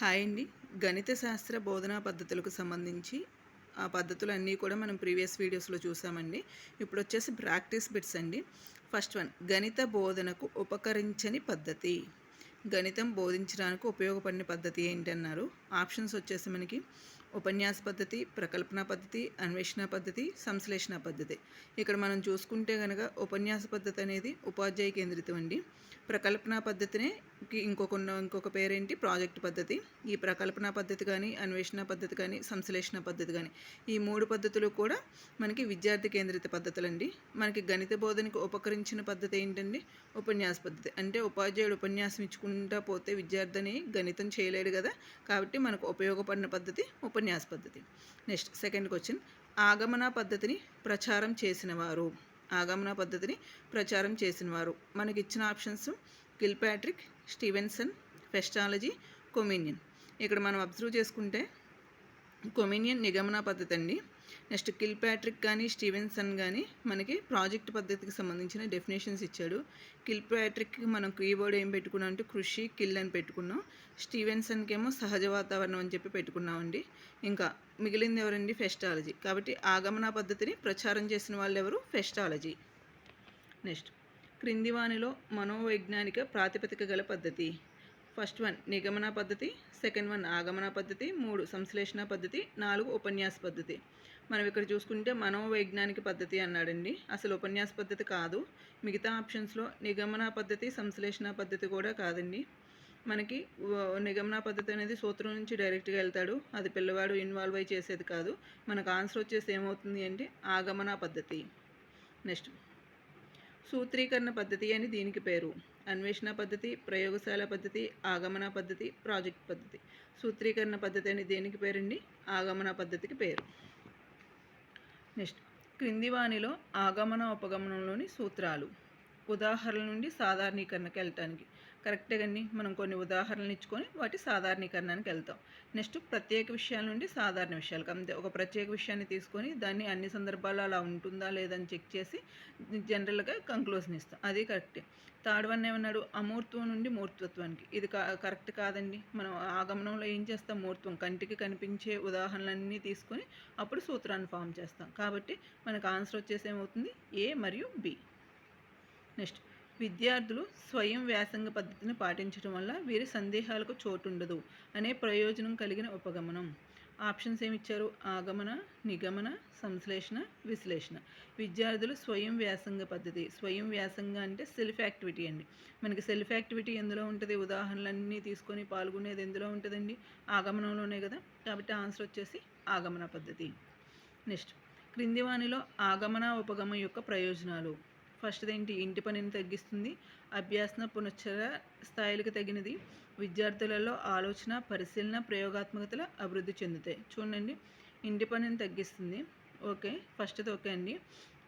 Hi అండి. గణిత శాస్త్ర బోధనా పద్ధతులకు సంబంధించి ఆ పద్ధతులు అన్నీ కూడా మనం ప్రీవియస్ వీడియోస్లో చూసామండి. ఇప్పుడు వచ్చేసి ప్రాక్టీస్ బిట్స్ అండి. ఫస్ట్ వన్ గణిత బోధనకు ఉపకరించని పద్ధతి. గణితం బోధించడానికి ఉపయోగపడిన పద్ధతి ఏంటన్నారు? ఆప్షన్స్ వచ్చేసి మనకి ఉపన్యాస పద్ధతి ప్రకల్పన పద్ధతి అన్వేషణ పద్ధతి సంశ్లేషణ పద్ధతి. ఇక్కడ మనం చూసుకుంటే కనుక ఉపన్యాస పద్ధతి అనేది ఉపాధ్యాయ కేంద్రితం అండి. ప్రకల్పన పద్ధతినే ఇంకొక ఇంకొక పేరేంటి? ప్రాజెక్ట్ పద్ధతి. ఈ ప్రకల్పన పద్ధతి కానీ అన్వేషణ పద్ధతి కానీ సంశ్లేషణ పద్ధతి కానీ ఈ మూడు పద్ధతులు కూడా మనకి విద్యార్థి కేంద్రిత పద్ధతులండి. మనకి గణిత బోధనకు ఉపకరించిన పద్ధతి ఏంటండి? ఉపన్యాస పద్ధతి. అంటే ఉపాధ్యాయుడు ఉపన్యాసం ఇచ్చుకుంటా పోతే విద్యార్థిని గణితం చేయలేడు కదా. కాబట్టి మనకు ఉపయోగపడిన పద్ధతి ఉపన్యాస పద్ధతి. Next second question. ఆగమన పద్ధతిని ప్రచారం చేసిన వారు ఆగమన పద్ధతిని ప్రచారం చేసినవారు. మనకి ఇచ్చిన ఆప్షన్స్ కిల్పాట్రిక్ స్టీవెన్సన్ ఫెస్టాలజీ కొమినియన్. ఇక్కడ మనం అబ్జర్వ్ చేసుకుంటే కొమినియన్ నిగమన పద్ధతి అండి. నెక్స్ట్ కిల్ ప్యాట్రిక్ కానీ స్టీవెన్సన్ కానీ మనకి ప్రాజెక్ట్ పద్ధతికి సంబంధించిన డెఫినేషన్స్ ఇచ్చాడు. కిల్ ప్యాట్రిక్కి మనం కీబోర్డ్ ఏం పెట్టుకున్నాం అంటే కృషి కిల్ అని పెట్టుకున్నాం. స్టీవెన్సన్కి ఏమో సహజ వాతావరణం అని చెప్పి పెట్టుకున్నామండి. ఇంకా మిగిలింది ఎవరండి? ఫెస్టాలజీ. కాబట్టి ఆగమన పద్ధతిని ప్రచారం చేసిన వాళ్ళు ఎవరు? ఫెస్టాలజీ. నెక్స్ట్ క్రింది వానిలో మనోవైజ్ఞానిక ప్రాతిపదిక గల పద్ధతి. ఫస్ట్ వన్ నిగమన పద్ధతి సెకండ్ వన్ ఆగమన పద్ధతి మూడు సంశ్లేషణ పద్ధతి నాలుగు ఉపన్యాస పద్ధతి. మనం ఇక్కడ చూసుకుంటే మనోవైజ్ఞానిక పద్ధతి అన్నాడండి. అసలు ఉపన్యాస పద్ధతి కాదు. మిగతా ఆప్షన్స్లో నిగమన పద్ధతి సంశ్లేషణ పద్ధతి కూడా కాదండి. మనకి నిగమన పద్ధతి అనేది సూత్రం నుంచి డైరెక్ట్గా వెళ్తాడు. అది పిల్లవాడు ఇన్వాల్వ్ అయి చేసేది కాదు. మనకు ఆన్సర్ వచ్చేసి ఏమవుతుంది అంటే ఆగమన పద్ధతి. నెక్స్ట్ సూత్రీకరణ పద్ధతి అని దీనికి పేరు. అన్వేషణ పద్ధతి ప్రయోగశాల పద్ధతి ఆగమన పద్ధతి ప్రాజెక్ట్ పద్ధతి. సూత్రీకరణ పద్ధతి అని దేనికి పేరండి? ఆగమన పద్ధతికి పేరు. నెక్స్ట్ క్రింది వాణిలో ఆగమన ఉపగమనంలోని సూత్రాలు. ఉదాహరణల నుండి సాధారణీకరణకి వెళ్ళటానికి. కరెక్టే కానీ మనం కొన్ని ఉదాహరణలు ఇచ్చుకొని వాటి సాధారణీకరణానికి వెళ్తాం. నెక్స్ట్ ప్రత్యేక విషయాల నుండి సాధారణ విషయాలకు అంతే. ఒక ప్రత్యేక విషయాన్ని తీసుకొని దాన్ని అన్ని సందర్భాల్లో అలా ఉంటుందా లేదని చెక్ చేసి జనరల్గా కంక్లూజన్ ఇస్తాం. అది కరెక్టే. థర్డ్ వన్ ఏమన్నాడు? అమూర్త్వం నుండి మూర్తత్వానికి. ఇది కరెక్ట్ కాదండి. మనం ఆగమనంలో ఏం చేస్తాం? మూర్త్వం కంటికి కనిపించే ఉదాహరణలన్నీ తీసుకొని అప్పుడు సూత్రాన్ని ఫామ్ చేస్తాం. కాబట్టి మనకు ఆన్సర్ వచ్చేసి ఏమవుతుంది? ఏ మరియు బి. నెక్స్ట్ విద్యార్థులు స్వయం వ్యాసంగ పద్ధతిని పాటించడం వల్ల వీరి సందేహాలకు చోటుండదు అనే ప్రయోజనం కలిగిన ఉపగమనం. ఆప్షన్స్ ఏమిచ్చారు? ఆగమన నిగమన సంశ్లేషణ విశ్లేషణ. విద్యార్థులు స్వయం వ్యాసంగ పద్ధతి. స్వయం వ్యాసంగ అంటే సెల్ఫ్ యాక్టివిటీ అండి. మనకి సెల్ఫ్ యాక్టివిటీ ఎందులో ఉంటుంది? ఉదాహరణలన్నీ తీసుకొని పాల్గొనేది ఎందులో ఉంటుందండి? ఆగమనంలోనే కదా? కాబట్టి ఆన్సర్ వచ్చేసి ఆగమన పద్ధతి. నెక్స్ట్. క్రింది వాణిలో ఆగమన ఉపగమం యొక్క ప్రయోజనాలు. ఫస్ట్ ఏంటి? ఇంటి పనిని తగ్గిస్తుంది. అభ్యాసన పునశ్చర స్థాయిలకు తగినది. విద్యార్థులలో ఆలోచన పరిశీలన ప్రయోగాత్మకతలు అభివృద్ధి చెందుతాయి. చూడండి. ఇంటి పనిని తగ్గిస్తుంది. ఓకే. ఫస్ట్ది ఓకే అండి.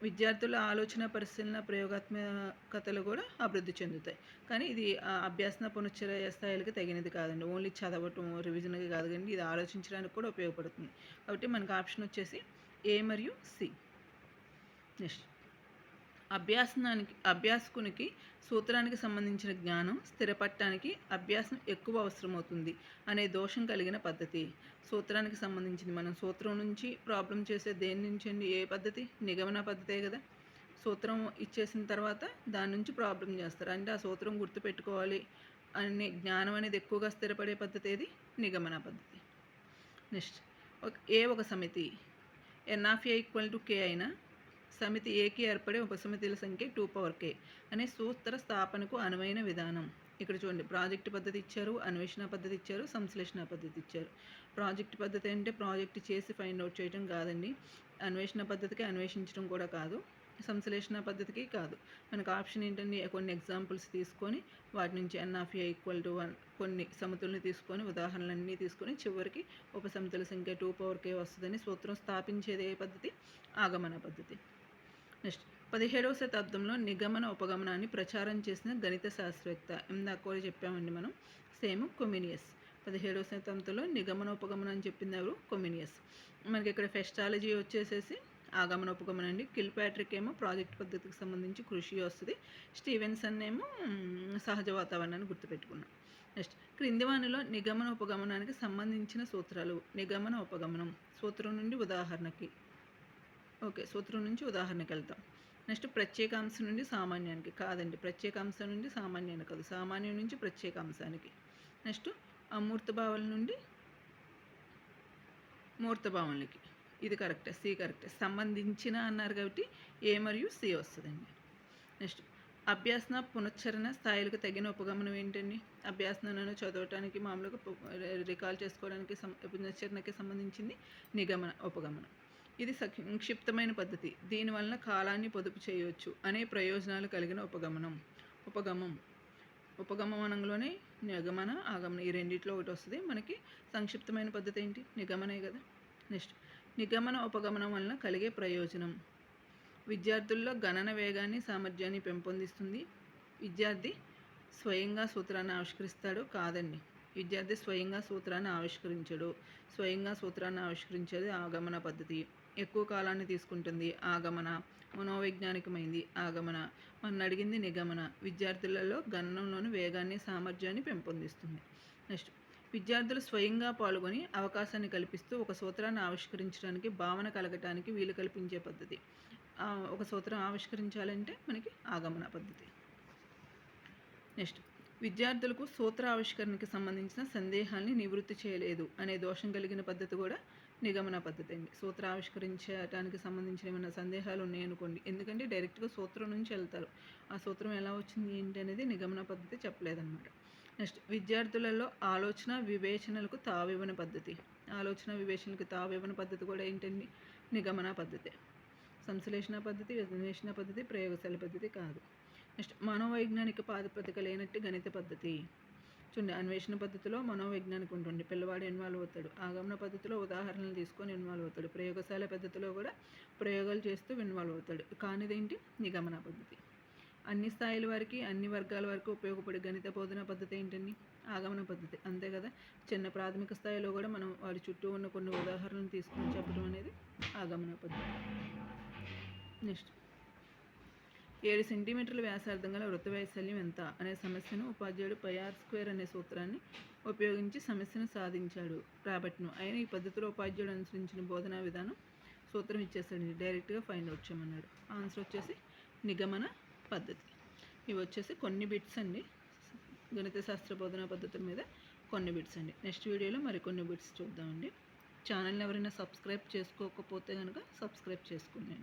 విద్యార్థుల ఆలోచన పరిశీలన ప్రయోగాత్మకతలు కూడా అభివృద్ధి చెందుతాయి. కానీ ఇది అభ్యాసన పునశ్చర స్థాయిలకి తగినది కాదండి. ఓన్లీ చదవటం రివిజన్కి కాదు కానీ ఇది ఆలోచించడానికి కూడా ఉపయోగపడుతుంది. కాబట్టి మనకు ఆప్షన్ వచ్చేసి ఏ మరియు సి. నెక్స్ట్. అభ్యాసనానికి అభ్యాసకునికి సూత్రానికి సంబంధించిన జ్ఞానం స్థిరపడటానికి అభ్యాసం ఎక్కువ అవసరమవుతుంది అనే దోషం కలిగిన పద్ధతి. సూత్రానికి సంబంధించింది. మనం సూత్రం నుంచి ప్రాబ్లం చేసే దేని నుంచి అండి? ఏ పద్ధతి? నిగమన పద్ధతే కదా. సూత్రం ఇచ్చేసిన తర్వాత దాని నుంచి ప్రాబ్లం చేస్తారు. అంటే ఆ సూత్రం గుర్తుపెట్టుకోవాలి అనే జ్ఞానం అనేది ఎక్కువగా స్థిరపడే పద్ధతి ఏది? నిగమన పద్ధతి. నెక్స్ట్ ఏ ఒక సమితి? ఎన్ఆఫ్ఏ ఈక్వల్ టు కే అయినా సమితి ఏకి ఏర్పడే ఉపసమితిల సంఖ్య టూ పవర్ కే అనే సూత్ర స్థాపనకు అనువైన విధానం. ఇక్కడ చూడండి ప్రాజెక్ట్ పద్ధతి ఇచ్చారు అన్వేషణ పద్ధతి ఇచ్చారు సంశ్లేషణ పద్ధతి ఇచ్చారు. ప్రాజెక్ట్ పద్ధతి అంటే ప్రాజెక్ట్ చేసి ఫైండ్ అవుట్ చేయడం కాదండి. అన్వేషణ పద్ధతికి అన్వేషించడం కూడా కాదు సంశ్లేషణ పద్ధతికి కాదు. మనకు ఆప్షన్ ఏంటండి? కొన్ని ఎగ్జాంపుల్స్ తీసుకొని వాటి నుంచి N of A equal to one కొన్ని సమతుల్ని తీసుకొని ఉదాహరణలన్నీ తీసుకొని చివరికి ఉపసమితుల సంఖ్య టూ పవర్ కే వస్తుందని సూత్రం స్థాపించేదే పద్ధతి? ఆగమన పద్ధతి. నెక్స్ట్. పదిహేడవ శతాబ్దంలో నిగమన ఉపగమనాన్ని ప్రచారం చేసిన గణిత శాస్త్రవేత్త ఇందాక కూడా చెప్పామండి మనం. Same Comenius. పదిహేడవ శతాబ్దంలో నిగమన ఉపగమనం అని చెప్పింది ఎవరు? కొమినియస్. మనకి ఇక్కడ ఫెస్టాలజీ వచ్చేసేసి ఆగమన ఉపగమనం అండి. కిల్ ప్యాట్రిక్ ఏమో ప్రాజెక్ట్ పద్ధతికి సంబంధించి కృషి వస్తుంది. స్టీవెన్సన్ ఏమో సహజ వాతావరణాన్ని గుర్తుపెట్టుకున్నాం నెక్స్ట్. క్రింది వానిలో నిగమన ఉపగమనానికి సంబంధించిన సూత్రాలు. నిగమన ఉపగమనం. సూత్రం నుండి ఉదాహరణకి. ఓకే సూత్రం నుంచి ఉదాహరణకి వెళ్తాం నెక్స్ట్ ప్రత్యేకాంశం నుండి సామాన్యానికి కాదండి ప్రత్యేకాంశం నుండి సామాన్యానికి కాదు సామాన్యం నుంచి ప్రత్యేకాంశానికి. నెక్స్ట్ అమూర్త భావాల నుండి మూర్త భావనలకి. ఇది కరెక్టే సి కరెక్టే. సంబంధించిన అన్నారు కాబట్టి ఏ మరియు సి వస్తుందండి. నెక్స్ట్ అభ్యాసన పునశ్చరణ స్థాయిలకు తగిన ఉపగమనం ఏంటండి? అభ్యాసనను చదవటానికి మామూలుగా రికాల్ చేసుకోవడానికి పునశ్చరణకి సంబంధించింది నిగమన ఉపగమనం. ఇది సంక్షిప్తమైన పద్ధతి. దీనివలన కాలాన్ని పొదుపు చేయవచ్చు అనే ప్రయోజనాలు కలిగిన ఉపగమనం. ఉపగమం. ఉపగమనంలోనే నిగమన ఆగమన ఈ రెండిట్లో ఒకటి వస్తుంది. మనకి సంక్షిప్తమైన పద్ధతి ఏంటి? నిగమనే కదా. నెక్స్ట్. నిగమన ఉపగమనం వలన కలిగే ప్రయోజనం. విద్యార్థుల్లో గణన వేగాన్ని సామర్థ్యాన్ని పెంపొందిస్తుంది. విద్యార్థి స్వయంగా సూత్రాన్ని ఆవిష్కరిస్తాడు కాదండి. విద్యార్థి స్వయంగా సూత్రాన్ని ఆవిష్కరించడు. స్వయంగా సూత్రాన్ని ఆవిష్కరించేది ఆగమన పద్ధతి. ఎక్కువ కాలాన్ని తీసుకుంటుంది ఆగమన. మనోవైజ్ఞానికమైంది ఆగమన. మన అడిగింది నిగమన. విద్యార్థులలో గణనంలోని వేగాన్ని సామర్థ్యాన్ని పెంపొందిస్తుంది. నెక్స్ట్. విద్యార్థులు స్వయంగా పాల్గొని అవకాశాన్ని కల్పిస్తూ ఒక సూత్రాన్ని ఆవిష్కరించడానికి భావన కలగటానికి వీలు కల్పించే పద్ధతి. ఒక సూత్రం ఆవిష్కరించాలంటే మనకి ఆగమన పద్ధతి. నెక్స్ట్. విద్యార్థులకు సూత్ర ఆవిష్కరణకి సంబంధించిన సందేహాల్ని నివృత్తి చేయలేదు అనే దోషం కలిగిన పద్ధతి కూడా నిగమన పద్ధతి అండి. సూత్ర ఆవిష్కరించడానికి సంబంధించిన ఏమైనా సందేహాలు ఉన్నాయనుకోండి ఎందుకంటే డైరెక్ట్గా సూత్రం నుంచి వెళ్తారు. ఆ సూత్రం ఎలా వచ్చింది ఏంటి అనేది నిగమన పద్ధతి చెప్పలేదన్నమాట. నెక్స్ట్ విద్యార్థులలో ఆలోచన వివేచనలకు తావివ్వని పద్ధతి. ఆలోచన వివేచనలకు తావివ్వని పద్ధతి కూడా ఏంటండి? నిగమన పద్ధతి. సంశ్లేషణ పద్ధతి విశ్లేషణ పద్ధతి ప్రయోగశాల పద్ధతి కాదు. నెక్స్ట్ మనోవైజ్ఞానిక ప్రాతిపదిక లేనట్టు గణిత పద్ధతి. చూడండి అన్వేషణ పద్ధతిలో మనోవిజ్ఞానికి ఉంటుంది పిల్లవాడు ఇన్వాల్వ్ అవుతాడు. ఆగమన పద్ధతిలో ఉదాహరణలు తీసుకొని ఇన్వాల్వ్ అవుతాడు. ప్రయోగశాల పద్ధతిలో కూడా ప్రయోగాలు చేస్తూ ఇన్వాల్వ్ అవుతాడు. కానిదేంటి? నిగమన పద్ధతి. అన్ని స్థాయిల వారికి అన్ని వర్గాల వరకు ఉపయోగపడే గణిత బోధన పద్ధతి ఏంటండి? ఆగమన పద్ధతి. అంతే కదా? చిన్న ప్రాథమిక స్థాయిలో కూడా మనం వారి చుట్టూ ఉన్న కొన్ని ఉదాహరణలు తీసుకొని చెప్పడం అనేది ఆగమన పద్ధతి. నెక్స్ట్. ఏడు సెంటీమీటర్ల వ్యాసార్థం గల వృత్త వైశాల్యం ఎంత? అనే సమస్యను ఉపాధ్యాయుడు పైఆర్ స్క్వేర్ అనే సూత్రాన్ని ఉపయోగించి సమస్యను సాధించాడు. రాబట్ను అయిన ఈ పద్ధతిలో ఉపాధ్యాయుడు అనుసరించిన బోధనా విధానం సూత్రం ఇచ్చేసాడు డైరెక్ట్గా ఫైండ్ అవుట్ చేయమన్నాడు. ఆన్సర్ వచ్చేసి నిగమన పద్ధతి. ఇవి వచ్చేసి కొన్ని బిట్స్ అండి. గణిత శాస్త్ర బోధనా పద్ధతుల మీద కొన్ని బిట్స్ అండి. నెక్స్ట్ వీడియోలో మరికొన్ని బిట్స్ చూద్దామండి. ఛానల్ని ఎవరైనా సబ్స్క్రైబ్ చేసుకోకపోతే కనుక సబ్స్క్రైబ్ చేసుకోండి.